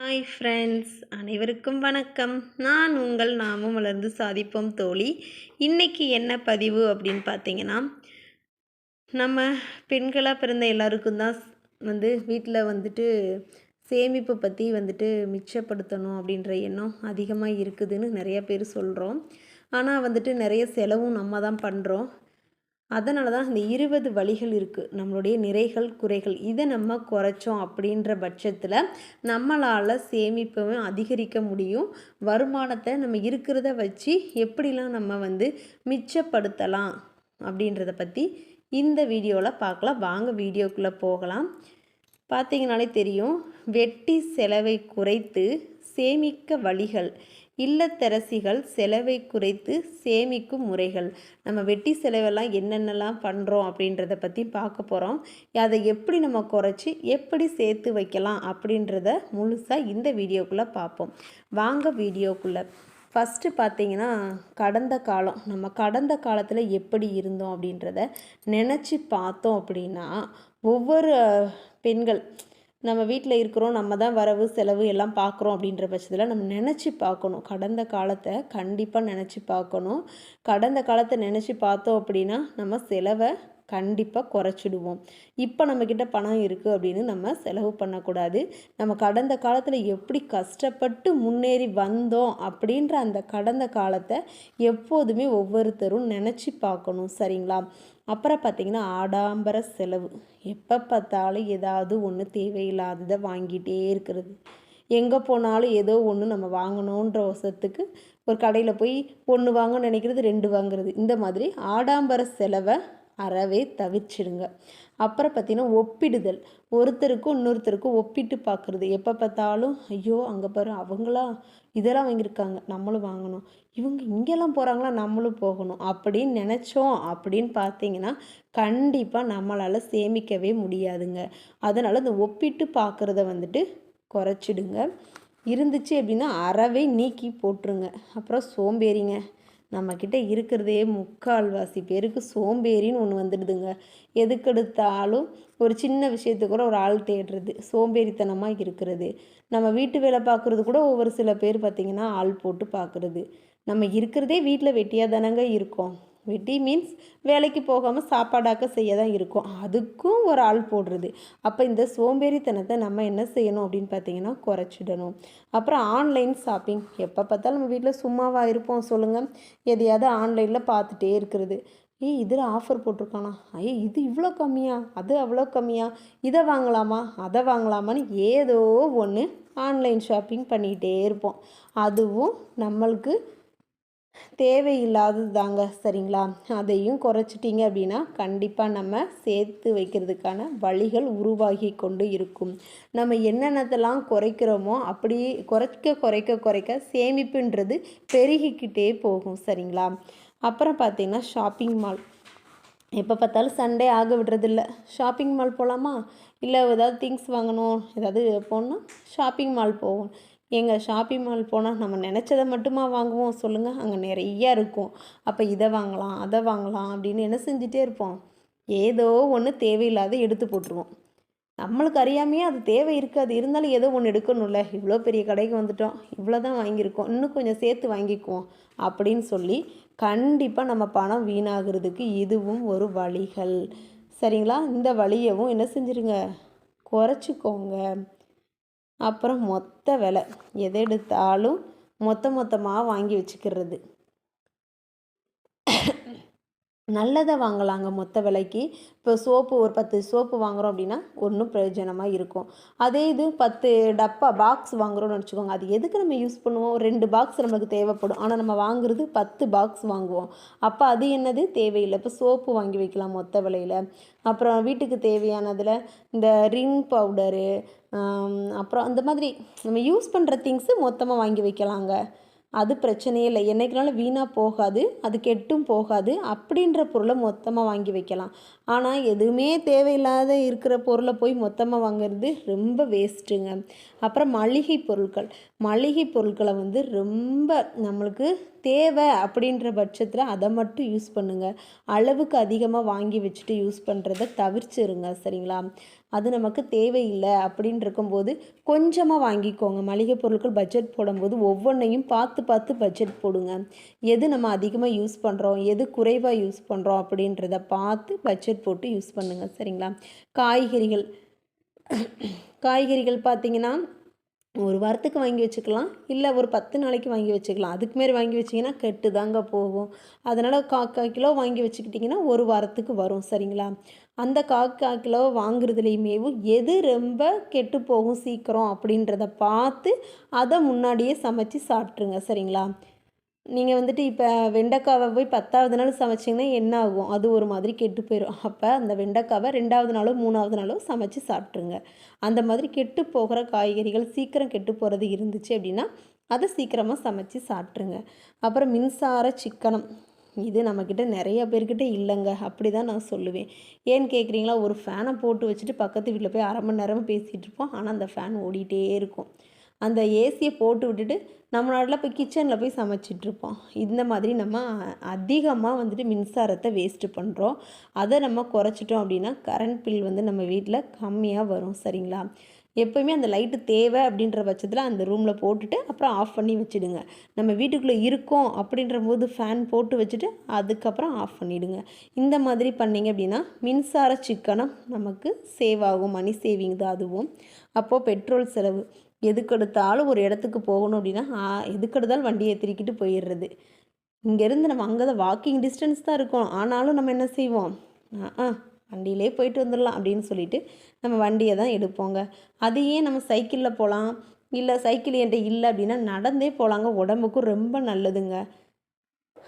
Hi friends அனைவருக்கும் வணக்கம். நான் உங்கள் நாமும் வளர்ந்து சாதிப்போம் தோழி. இன்றைக்கி என்ன பதிவு அப்படின்னு பார்த்தீங்கன்னா நம்ம பெண்களாக பிறந்த எல்லாருக்கும் தான் வந்து வீட்டில் வந்துட்டு சேமிப்பு பற்றி வந்துட்டு மிச்சப்படுத்தணும் அப்படின்ற எண்ணம் அதிகமாக இருக்குதுன்னு நிறைய பேர் சொல்கிறோம் ஆனால் வந்துட்டு நிறைய செலவும் நம்ம தான் பண்ணுறோம் அதனால தான் இந்த இருபது வழிகள் இருக்குது நம்மளுடைய நிறைகள் குறைகள் இதை நம்ம குறைச்சோம் அப்படின்ற பட்சத்தில் நம்மளால் சேமிப்பவும் அதிகரிக்க முடியும். வருமானத்தை நம்ம இருக்கிறத வச்சு எப்படிலாம் நம்ம வந்து மிச்சப்படுத்தலாம் அப்படின்றத பற்றி இந்த வீடியோவில் பார்க்கலாம். வாங்க வீடியோக்குள்ளே போகலாம். பார்த்தீங்கனாலே தெரியும். வெட்டி செலவை குறைத்து சேமிக்க வழிகள். இல்லத்தரசிகள் செலவை குறைத்து சேமிக்கும் முறைகள். நம்ம வெட்டி செலவெல்லாம் என்னென்னலாம் பண்ணுறோம் அப்படின்றத பற்றி பார்க்க போகிறோம் அதை எப்படி நம்ம குறைச்சி எப்படி சேர்த்து வைக்கலாம் அப்படின்றத முழுசாக இந்த வீடியோக்குள்ளே பார்ப்போம். வாங்க வீடியோக்குள்ளே. ஃபஸ்ட்டு பார்த்தீங்கன்னா கடந்த காலம். நம்ம கடந்த காலத்தில் எப்படி இருந்தோம் அப்படின்றத நினச்சி பார்த்தோம் அப்படின்னா ஒவ்வொரு பெண்கள் நம்ம வீட்டில் இருக்கிறோம் நம்ம தான் வரவு செலவு எல்லாம் பார்க்குறோம் அப்படின்ற பட்சத்தில் நம்ம நினச்சி பார்க்கணும். கடந்த காலத்தை கண்டிப்பாக நினச்சி பார்க்கணும். கடந்த காலத்தை நினச்சி பார்த்தோம் அப்படின்னா நம்ம செலவை கண்டிப்பாக குறைச்சிடுவோம். இப்போ நம்மக்கிட்ட பணம் இருக்குது அப்படின்னு நம்ம செலவு பண்ணக்கூடாது. நம்ம கடந்த காலத்தில் எப்படி கஷ்டப்பட்டு முன்னேறி வந்தோம் அப்படின்ற அந்த கடந்த காலத்தை எப்போதுமே ஒவ்வொருத்தரும் நினச்சி பார்க்கணும். சரிங்களா? அப்புறம் பார்த்திங்கன்னா ஆடாம்பர செலவு. எப்போ பார்த்தாலும் ஏதாவது ஒன்று தேவையில்லாததை வாங்கிட்டே இருக்கிறது. எங்கே போனாலும் ஏதோ ஒன்று நம்ம வாங்கணுன்ற வசத்துக்கு ஒரு கடையில் போய் ஒன்று வாங்கணும்னு நினைக்கிறது ரெண்டு வாங்குறது. இந்த மாதிரி ஆடாம்பர செலவை அறவே தவிர்ச்சிடுங்க அப்புறம் பார்த்தீங்கன்னா ஒப்பிடுதல். ஒருத்தருக்கும் இன்னொருத்தருக்கும் ஒப்பிட்டு பார்க்குறது. எப்போ பார்த்தாலும் ஐயோ அங்கே பாரு அவங்களா இதெல்லாம் வாங்கியிருக்காங்க. நம்மளும் வாங்கணும். இவங்க இங்கெல்லாம் போகிறாங்களா நம்மளும் போகணும். அப்படின்னு நினச்சோம் அப்படின்னு பார்த்தீங்கன்னா கண்டிப்பாக நம்மளால் சேமிக்கவே முடியாதுங்க. அதனால் இந்த ஒப்பிட்டு பார்க்குறத வந்துட்டு குறைச்சிடுங்க. இருந்துச்சு அப்படின்னா அறவே நீக்கி போட்டுருங்க. அப்புறம் சோம்பேறிங்க. நம்மக்கிட்ட இருக்கிறதே முக்கால்வாசி பேருக்கு சோம்பேறின்னு ஒன்று வந்துடுதுங்க. எதுக்கெடுத்தாலும் ஒரு சின்ன விஷயத்துக்கு கூட ஒரு ஆள் தேடுறது சோம்பேறித்தனமாக இருக்கிறது. நம்ம வீட்டு வேலை பார்க்குறது கூட ஒவ்வொரு சில பேர் பார்த்திங்கன்னா ஆள் போட்டு பார்க்குறது. நம்ம இருக்கிறதே வீட்டில் வெட்டியாக தானங்க இருக்கோம். வெட்டி மீன்ஸ் வேலைக்கு போகாமல் சாப்பாடாக்க செய்ய தான் இருக்கும். அதுக்கும் ஒரு ஆள் போடுறது. அப்போ இந்த சோம்பேறித்தனத்தை நம்ம என்ன செய்யணும் அப்படின்னு பார்த்தீங்கன்னா குறைச்சிடணும். அப்புறம் ஆன்லைன் ஷாப்பிங் எப்போ பார்த்தாலும் நம்ம வீட்டில் சும்மாவாக இருப்போம். சொல்லுங்கள் எதையாவது ஆன்லைனில் பார்த்துட்டே இருக்கிறது. ஏய் இதில் ஆஃபர் போட்டிருக்கானா? ஐயே இது இவ்வளோ கம்மியா? அது அவ்வளோ கம்மியா? இதை வாங்கலாமா? அதை வாங்கலாமான்னு ஏதோ ஒன்று ஆன்லைன் ஷாப்பிங் பண்ணிக்கிட்டே இருப்போம். அதுவும் நம்மளுக்கு தேவையில்லாதது தாங்க சரிங்களா? அதையும் குறைச்சிட்டிங்க அப்படின்னா கண்டிப்பாக நம்ம சேர்த்து வைக்கிறதுக்கான வழிகள் உருவாகி கொண்டு இருக்கும். நம்ம என்னென்னத்தெல்லாம் குறைக்கிறோமோ அப்படி குறைக்க குறைக்க குறைக்க சேமிப்புன்றது பெருகிக்கிட்டே போகும் சரிங்களா? அப்புறம் பார்த்திங்கன்னா ஷாப்பிங் மால். எப்போ பார்த்தாலும் சண்டே ஆக விடுறதில்ல. ஷாப்பிங் மால் போகலாமா இல்லை ஏதாவது திங்ஸ் வாங்கணும் ஏதாவது போகணுன்னா ஷாப்பிங் மால் போவோம். எங்கள் ஷாப்பிங் மால் போனால் நம்ம நினச்சதை மட்டுமா வாங்குவோம்? சொல்லுங்கள் அங்கே நிறையா இருக்கும். அப்போ இதை வாங்கலாம் அதை வாங்கலாம் அப்படின்னு என்ன செஞ்சிட்டே இருப்போம். ஏதோ ஒன்று தேவையில்லாத எடுத்து போட்டுருவோம். நம்மளுக்கு அறியாமையே அது தேவை இருக்காது. இருந்தாலும் ஏதோ ஒன்று எடுக்கணும்ல. இவ்வளோ பெரிய கடைக்கு வந்துட்டோம். இவ்வளோ தான் வாங்கியிருக்கோம். இன்னும் கொஞ்சம் சேர்த்து வாங்கிக்குவோம் அப்படின்னு சொல்லி கண்டிப்பாக நம்ம பணம் வீணாகிறதுக்கு இதுவும் ஒரு வழிகள். சரிங்களா? இந்த வழியவும் என்ன செஞ்சுருங்க? குறைச்சிக்கோங்க. அப்புறம் மொத்த விலை. எதெடுத்தாலும் எடுத்தாலும் மொத்த மொத்தமாக வாங்கி வச்சுக்கிறது. நல்லதை வாங்கலாங்க மொத்த விலைக்கு. இப்போ சோப்பு ஒரு பத்து சோப்பு வாங்குகிறோம் அப்படின்னா ஒன்றும் பிரயோஜனமாக இருக்கும். அதே இது பத்து டப்பா பாக்ஸ் வாங்குகிறோம்னு வச்சுக்கோங்க. அது எதுக்கு நம்ம யூஸ் பண்ணுவோம்? ரெண்டு பாக்ஸ் நமக்கு தேவைப்படும். ஆனால் நம்ம வாங்குறது பத்து பாக்ஸ் வாங்குவோம். அப்போ அது என்னது? தேவையில்லை. இப்போ சோப்பு வாங்கி வைக்கலாம் மொத்த விலையில். அப்புறம் வீட்டுக்கு தேவையானதில் இந்த ரிங் பவுடரு அப்புறம் அந்த மாதிரி நம்ம யூஸ் பண்ணுற திங்ஸு மொத்தமாக வாங்கி வைக்கலாங்க. அது பிரச்சனையே இல்லை. என்றைக்குனாலும் வீணாக போகாது அது கெட்டும் போகாது. அப்படின்ற பொருளை மொத்தமாக வாங்கி வைக்கலாம். ஆனால் எதுவுமே தேவையில்லாத இருக்கிற பொருளை போய் மொத்தமாக வாங்குறது ரொம்ப வேஸ்ட்டுங்க அப்புறம் மளிகை பொருட்கள். மளிகை பொருட்களை வந்து ரொம்ப நம்மளுக்கு தேவை அப்படின்ற பட்சத்தில் அதை மட்டும் யூஸ் பண்ணுங்கள் அளவுக்கு அதிகமாக வாங்கி வச்சுட்டு யூஸ் பண்ணுறத தவிர்த்துருங்க சரிங்களா? அது நமக்கு தேவையில்லை அப்படின்னு இருக்கும்போது கொஞ்சமாக வாங்கிக்கோங்க. மளிகை பொருட்கள் பட்ஜெட் போடும்போது ஒவ்வொன்றையும் பார்த்து பார்த்து பட்ஜெட் போடுங்க. எது நம்ம அதிகமாக யூஸ் பண்ணுறோம் எது குறைவாக யூஸ் பண்ணுறோம் அப்படின்றத பார்த்து பட்ஜெட் போட்டு யூஸ் பண்ணுங்கள் சரிங்களா? காய்கறிகள் காய்கறிகள் பார்த்தீங்கன்னா ஒரு வாரத்துக்கு வாங்கி வச்சுக்கலாம் இல்லை ஒரு பத்து நாளைக்கு வாங்கி வச்சுக்கலாம். அதுக்கு மாரி வாங்கி வச்சிங்கன்னா கெட்டு தாங்க போகும். அதனால் காக்கா கிலோ வாங்கி வச்சுக்கிட்டிங்கன்னா ஒரு வாரத்துக்கு வரும் சரிங்களா? அந்த காக்கா கிலோ வாங்குறதுலேயுமேவும் எது ரொம்ப கெட்டு போகும் சீக்கிரம் அப்படின்றத பார்த்து அதை முன்னாடியே சமைச்சு சாப்பிட்ருங்க சரிங்களா? நீங்கள் வந்துட்டு இப்போ வெண்டைக்காவை போய் பத்தாவது நாள் சமைச்சிங்கன்னா என்ன ஆகும்? அது ஒரு மாதிரி கெட்டு போயிடும் அப்போ அந்த வெண்டைக்காவை ரெண்டாவது நாளோ மூணாவது நாளோ சமைச்சு சாப்பிட்ருங்க அந்த மாதிரி கெட்டு போகிற காய்கறிகள் சீக்கிரம் கெட்டு போகிறது இருந்துச்சு அப்படின்னா அதை சீக்கிரமாக சமைச்சு சாப்பிட்ருங்க அப்புறம் மின்சார சிக்கனம். இது நம்மக்கிட்ட நிறைய பேர்கிட்ட இல்லைங்க. அப்படி தான் நான் சொல்லுவேன். ஏன்னு கேட்குறீங்களா? ஒரு ஃபேனை போட்டு வச்சுட்டு பக்கத்து வீட்டில் போய் அரை மணி நேரம் பேசிகிட்டு இருப்போம். ஆனால் அந்த ஃபேன் ஓடிட்டே இருக்கும். அந்த ஏசியை போட்டு விட்டுட்டு நம்ம நாட்டில் போய் கிச்சனில் போய் சமைச்சிட்ருப்போம் இந்த மாதிரி நம்ம அதிகமாக வந்துட்டு மின்சாரத்தை வேஸ்ட்டு பண்ணுறோம் அதை நம்ம குறைச்சிட்டோம் அப்படின்னா கரண்ட் பில் வந்து நம்ம வீட்டில் கம்மியாக வரும் சரிங்களா? எப்போயுமே அந்த லைட்டு தேவை அப்படின்ற பட்சத்தில் அந்த ரூமில் போட்டுட்டு அப்புறம் ஆஃப் பண்ணி வச்சுடுங்க. நம்ம வீட்டுக்குள்ளே இருக்கோம் அப்படின்ற போது ஃபேன் போட்டு வச்சுட்டு அதுக்கப்புறம் ஆஃப் பண்ணிவிடுங்க இந்த மாதிரி பண்ணிங்க அப்படின்னா மின்சார சிக்கனம் நமக்கு சேவ் ஆகும் மணி சேவிங் தான் அதுவும். அப்போது பெட்ரோல் செலவு. எதுக்கெடுத்தாலும் ஒரு இடத்துக்கு போகணும் அப்படின்னா எதுக்கெடுத்தாலும் வண்டியை திருக்கிட்டு போயிடுறது. இங்கேருந்து நம்ம அங்கே தான் வாக்கிங் டிஸ்டன்ஸ் தான் இருக்கும். ஆனாலும் நம்ம என்ன செய்வோம்? ஆ வண்டியிலே போயிட்டு வந்துடலாம் அப்படின்னு சொல்லிட்டு நம்ம வண்டியை தான் எடுப்போங்க. அதையே நம்ம சைக்கிளில் போகலாம். இல்லை சைக்கிள் என்கிட்ட இல்லை அப்படின்னா நடந்தே போகலாங்க உடம்புக்கும் ரொம்ப நல்லதுங்க.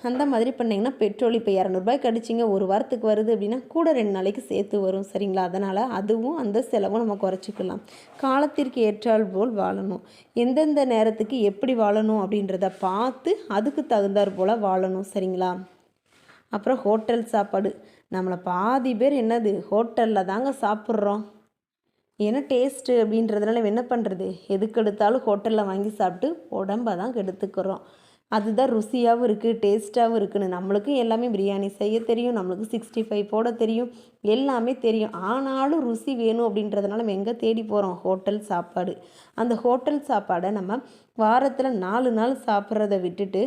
அந்த மாதிரி பண்ணிங்கன்னா பெட்ரோல் இப்போ இரநூறுபாய்க்கு அடிச்சிங்க ஒரு வாரத்துக்கு வருது அப்படின்னா கூட ரெண்டு நாளைக்கு சேர்த்து வரும் சரிங்களா? அதனால் அதுவும் அந்த செலவும் நம்ம குறைச்சிக்கலாம். காலத்திற்கு ஏற்றால் போல் வாழணும். எந்தெந்த நேரத்துக்கு எப்படி வாழணும் அப்படின்றத பார்த்து அதுக்கு தகுந்தாற் போல் வாழணும் சரிங்களா? அப்புறம் ஹோட்டல் சாப்பாடு. நம்மளை பாதி பேர் என்னது? ஹோட்டலில் தாங்க சாப்பிட்றோம். ஏன்னா டேஸ்ட்டு அப்படின்றதுனால என்ன பண்ணுறது எதுக்கு எடுத்தாலும் ஹோட்டலில் வாங்கி சாப்பிட்டு உடம்பை தான் கெடுத்துக்கிறோம். அதுதான் ருசியாகவும் இருக்குது டேஸ்ட்டாகவும் இருக்குன்னு. நம்மளுக்கும் எல்லாமே பிரியாணி செய்ய தெரியும் நம்மளுக்கு சிக்ஸ்டி ஃபைவ் போட தெரியும் எல்லாமே தெரியும். ஆனாலும் ருசி வேணும் அப்படின்றதுனால நம்ம எங்கே தேடி போகிறோம் ஹோட்டல் சாப்பாடு. அந்த ஹோட்டல் சாப்பாடை நம்ம வாரத்தில் நாலு நாள் சாப்பிட்றத விட்டுட்டு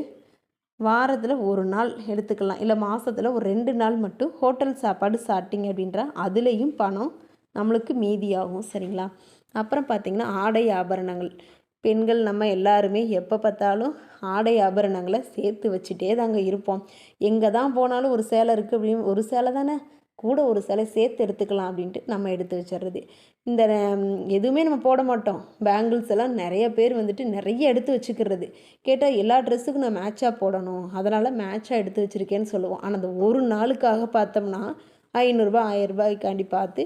வாரத்தில் ஒரு நாள் எடுத்துக்கலாம். இல்லை மாதத்தில் ஒரு ரெண்டு நாள் மட்டும் ஹோட்டல் சாப்பாடு சாப்பிட்டீங்க அப்படின்ற அதுலேயும் பணம் நம்மளுக்கு மீதியாகும் சரிங்களா? அப்புறம் பார்த்திங்கன்னா ஆடை ஆபரணங்கள். பெண்கள் நம்ம எல்லாருமே எப்போ பார்த்தாலும் ஆடை ஆபரணங்களை சேர்த்து வச்சுட்டே தாங்க இருப்போம். எங்கே தான் போனாலும் ஒரு சேலை இருக்குது அப்படின்னு ஒரு சேலை தானே? கூட ஒரு சேலை சேர்த்து எடுத்துக்கலாம் அப்படின்ட்டு நம்ம எடுத்து வச்சிடுறது இந்த எதுவுமே நம்ம போட மாட்டோம். பேங்கிள்ஸ் எல்லாம் நிறைய பேர் வந்துட்டு நிறைய எடுத்து வச்சுக்கிறது. கேட்டால் எல்லா ட்ரெஸ்ஸுக்கும் நான் மேட்சாக போடணும். அதனால் மேட்சாக எடுத்து வச்சுருக்கேன்னு சொல்லுவோம். ஆனால் அந்த ஒரு நாளுக்காக பார்த்தோம்னா ஐநூறுரூபா ஆயிரரூபாய்க்காண்டி பார்த்து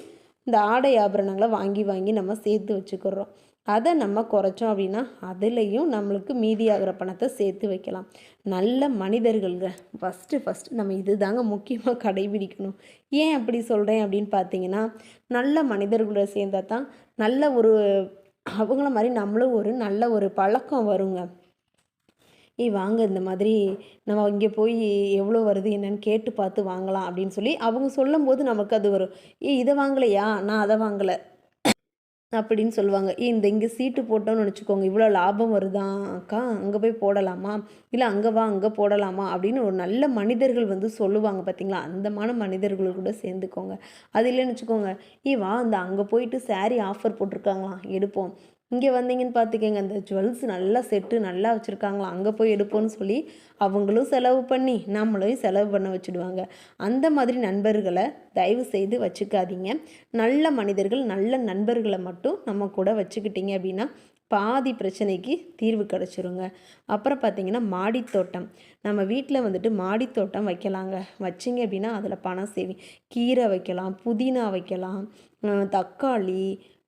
இந்த ஆடை ஆபரணங்களை வாங்கி வாங்கி நம்ம சேர்த்து வச்சுக்கிறோம். அதை நம்ம குறைச்சோம் அப்படின்னா அதுலேயும் நம்மளுக்கு மீதியாகிற பணத்தை சேர்த்து வைக்கலாம். நல்ல மனிதர்கள்ங்க. ஃபஸ்ட்டு ஃபஸ்ட்டு நம்ம இது தாங்க முக்கியமாக கடைபிடிக்கணும். ஏன் அப்படி சொல்கிறேன் அப்படின்னு பார்த்தீங்கன்னா நல்ல மனிதர்களோட சேர்ந்தால் தான் நல்ல ஒரு அவங்கள மாதிரி நம்மளும் ஒரு நல்ல ஒரு பழக்கம் வருங்க. ஏய் வாங்க இந்த மாதிரி நம்ம இங்கே போய் எவ்வளோ வருது என்னன்னு கேட்டு பார்த்து வாங்கலாம் அப்படின்னு சொல்லி அவங்க சொல்லும் போது நமக்கு அது வரும். ஏ இதை வாங்கலையா? நான் அதை வாங்கலை. அப்படின்னு சொல்லுவாங்க. இந்த இங்கே சீட்டு போட்டோம்னு வச்சுக்கோங்க. இவ்வளோ லாபம் வருதான் அக்கா? அங்கே போய் போடலாமா? இல்லை அங்கே வா அங்கே போடலாமா? அப்படின்னு ஒரு நல்ல மனிதர்கள் வந்து சொல்லுவாங்க பார்த்தீங்களா அந்தமான மனிதர்கள் கூட சேர்ந்துக்கோங்க. அது இல்லைன்னு வச்சுக்கோங்க. ஏ வா அந்த அங்கே போயிட்டு சாரீ ஆஃபர் போட்டிருக்காங்களாம். எடுப்போம். இங்கே வந்தீங்கன்னு பார்த்துக்கங்க அந்த ஜுவல்ஸ் நல்லா செட்டு நல்லா வச்சுருக்காங்களா? அங்கே போய் எடுப்போம்னு சொல்லி அவங்களும் செலவு பண்ணி நம்மளையும் செலவு பண்ண வச்சுடுவாங்க. அந்த மாதிரி நண்பர்களை தயவு செய்து வச்சுக்காதீங்க. நல்ல மனிதர்கள் நல்ல நண்பர்களை மட்டும் நம்ம கூட வச்சுக்கிட்டீங்க அப்படின்னா பாதி பிரச்சனைக்கு தீர்வு கிடச்சிருங்க. அப்புறம் பார்த்திங்கன்னா மாடித்தோட்டம். நம்ம வீட்டில் வந்துட்டு மாடித்தோட்டம் வைக்கலாங்க. வச்சிங்க அப்படின்னா அதில் பணம் சேவி கீரை வைக்கலாம் புதினா வைக்கலாம் தக்காளி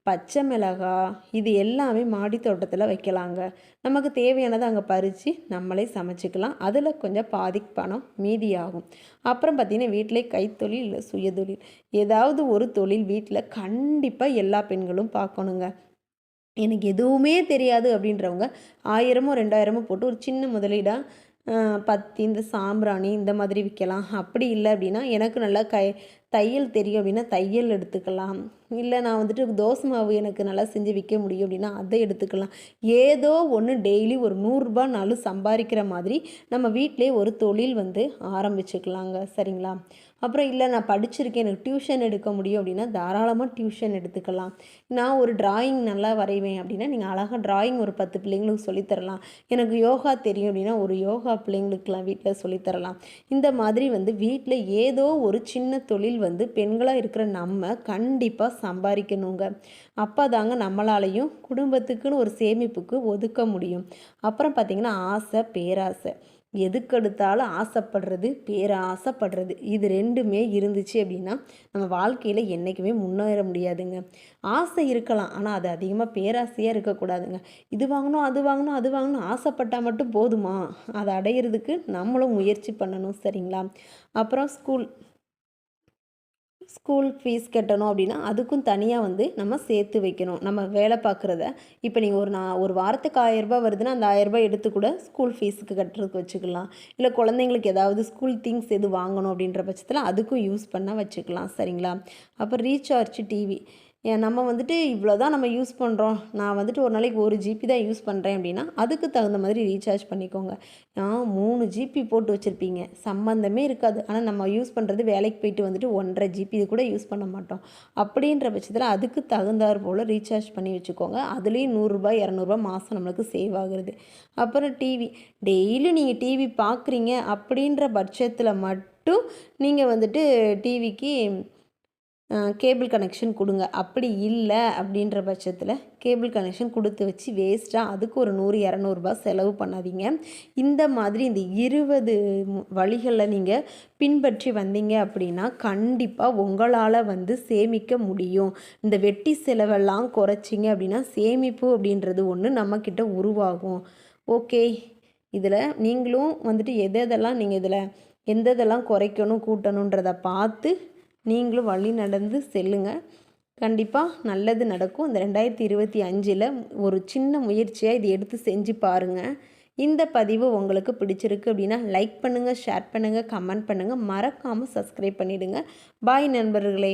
பச்சை மிளகாய் இது எல்லாமே மாடி தோட்டத்தில் வைக்கலாங்க. நமக்கு தேவையானதை அங்கே பறித்து நம்மளே சமைச்சிக்கலாம். அதில் கொஞ்சம் பாதி பணம் மீதியாகும். அப்புறம் பார்த்திங்கன்னா வீட்டிலே கைத்தொழில் இல்லை சுயதொழில். ஏதாவது ஒரு தொழில் வீட்டில் கண்டிப்பாக எல்லா பெண்களும் பார்க்கணுங்க எனக்கு எதுவுமே தெரியாது அப்படின்றவங்க ஆயிரமோ ரெண்டாயிரமோ போட்டு ஒரு சின்ன முதலீடாக பத்தி இந்த சாம்பிராணி இந்த மாதிரி விற்கலாம் அப்படி இல்லை அப்படின்னா எனக்கு நல்லா கை தையல் தெரியும் அப்படின்னா தையல் எடுத்துக்கலாம். இல்லை நான் வந்துட்டு தோசை மாவு எனக்கு நல்லா செஞ்சு விற்க முடியும் அப்படின்னா அதை எடுத்துக்கலாம். ஏதோ ஒன்று டெய்லி ஒரு நூறுரூபானாலும் சம்பாதிக்கிற மாதிரி நம்ம வீட்டிலே ஒரு தொழில் வந்து ஆரம்பிச்சுக்கலாங்க. சரிங்களா? அப்புறம் இல்லை நான் படிச்சிருக்கேன். எனக்கு டியூஷன் எடுக்க முடியும் அப்படின்னா தாராளமாக டியூஷன் எடுத்துக்கலாம். நான் ஒரு டிராயிங் நல்லா வரைவேன் அப்படின்னா நீங்கள் அழகாக டிராயிங் ஒரு பத்து பிள்ளைங்களுக்கு சொல்லித்தரலாம். எனக்கு யோகா தெரியும் அப்படின்னா ஒரு யோகா பிள்ளைங்களுக்கெலாம் வீட்டில் சொல்லித்தரலாம். இந்த மாதிரி வந்து வீட்டில் ஏதோ ஒரு சின்ன தொழில் வந்து பெண்களாக இருக்கிற நம்ம கண்டிப்பாக சம்பாதிக்கணுங்க. அப்போ தாங்க நம்மளாலையும் குடும்பத்துக்குன்னு ஒரு சேமிப்புக்கு ஒதுக்க முடியும். அப்புறம் பார்த்திங்கன்னா ஆசை பேராசை. எதுக்கெடுத்தாலும் ஆசைப்படுறது பேராசைப்படுறது. இது ரெண்டுமே இருந்துச்சு அப்படின்னா நம்ம வாழ்க்கையில் என்றைக்குமே முன்னேற முடியாதுங்க. ஆசை இருக்கலாம் ஆனால் அது அதிகமாக பேராசையாக இருக்கக்கூடாதுங்க. இது வாங்கணும் அது வாங்கணும் அது வாங்கணும் ஆசைப்பட்டால் மட்டும் போதுமா? அதை அடையிறதுக்கு நம்மளும் முயற்சி பண்ணணும் சரிங்களா? அப்புறம் ஸ்கூல் ஸ்கூல் ஃபீஸ் கட்டணும் அப்படின்னா அதுக்கும் தனியாக வந்து நம்ம சேர்த்து வைக்கணும். நம்ம வேலை பார்க்குறத. இப்போ நீங்கள் ஒரு நான் ஒரு வாரத்துக்கு ஆயரரூபா வருதுன்னா அந்த ஆயிரரூபா எடுத்து கூட ஸ்கூல் ஃபீஸுக்கு கட்டுறதுக்கு வச்சுக்கலாம். இல்லை குழந்தைங்களுக்கு ஏதாவது ஸ்கூல் திங்ஸ் எது வாங்கணும் அப்படின்ற பட்சத்தில் அதுக்கும் யூஸ் பண்ணால் வச்சுக்கலாம். சரிங்களா? அப்புறம் ரீசார்ஜ் டிவி. நம்ம வந்துட்டு இவ்வளோ தான் நம்ம யூஸ் பண்ணுறோம் நான் வந்துட்டு ஒரு நாளைக்கு ஒரு ஜிபி தான் யூஸ் பண்ணுறேன் அப்படின்னா அதுக்கு தகுந்த மாதிரி ரீசார்ஜ் பண்ணிக்கோங்க. நான் மூணு ஜிபி போட்டு வச்சுருப்பீங்க. சம்மந்தமே இருக்காது. ஆனால் நம்ம யூஸ் பண்ணுறது வேலைக்கு போயிட்டு வந்துட்டு ஒன்றரை ஜிபி இது கூட யூஸ் பண்ண மாட்டோம். அப்படின்ற பட்சத்தில் அதுக்கு தகுந்தாற் போல் ரீசார்ஜ் பண்ணி வச்சுக்கோங்க. அதுலேயும் நூறுரூபா இரநூறுபா மாதம் நம்மளுக்கு சேவ் ஆகுறது. அப்புறம் டிவி டெய்லி நீங்கள் டிவி பார்க்குறீங்க அப்படின்ற பட்சத்தில் மட்டும் நீங்கள் வந்துட்டு டிவிக்கு கேபிள் கனெக்ஷன் கொடுங்க. அப்படி இல்லை அப்படின்ற பட்சத்தில் கேபிள் கனெக்ஷன் கொடுத்து வச்சு வேஸ்ட்டாக அதுக்கு ஒரு நூறு இரநூறுபா செலவு பண்ணாதீங்க. இந்த மாதிரி இந்த இருபது வழிகளில் நீங்கள் பின்பற்றி வந்தீங்க அப்படின்னா கண்டிப்பாக உங்களால் வந்து சேமிக்க முடியும். இந்த வெட்டி செலவெல்லாம் குறைச்சிங்க அப்படின்னா சேமிப்பு அப்படின்றது ஒன்று நம்மக்கிட்ட உருவாகும். ஓகே. இதில் நீங்களும் வந்துட்டு எது எதெல்லாம் நீங்கள் இதில் எந்த இதெல்லாம் குறைக்கணும் கூட்டணுன்றதை பார்த்து நீங்களும் வழி நடந்து செல்லுங்கள் கண்டிப்பாக நல்லது நடக்கும். இந்த ரெண்டாயிரத்தி இருபத்தி அஞ்சில் ஒரு சின்ன முயற்சியாக இது எடுத்து செஞ்சு பாருங்கள் இந்த பதிவு உங்களுக்கு பிடிச்சிருக்கு அப்படின்னா லைக் பண்ணுங்கள் ஷேர் பண்ணுங்கள் கமெண்ட் பண்ணுங்கள் மறக்காமல் சப்ஸ்கிரைப் பண்ணிவிடுங்க பாய் நண்பர்களே.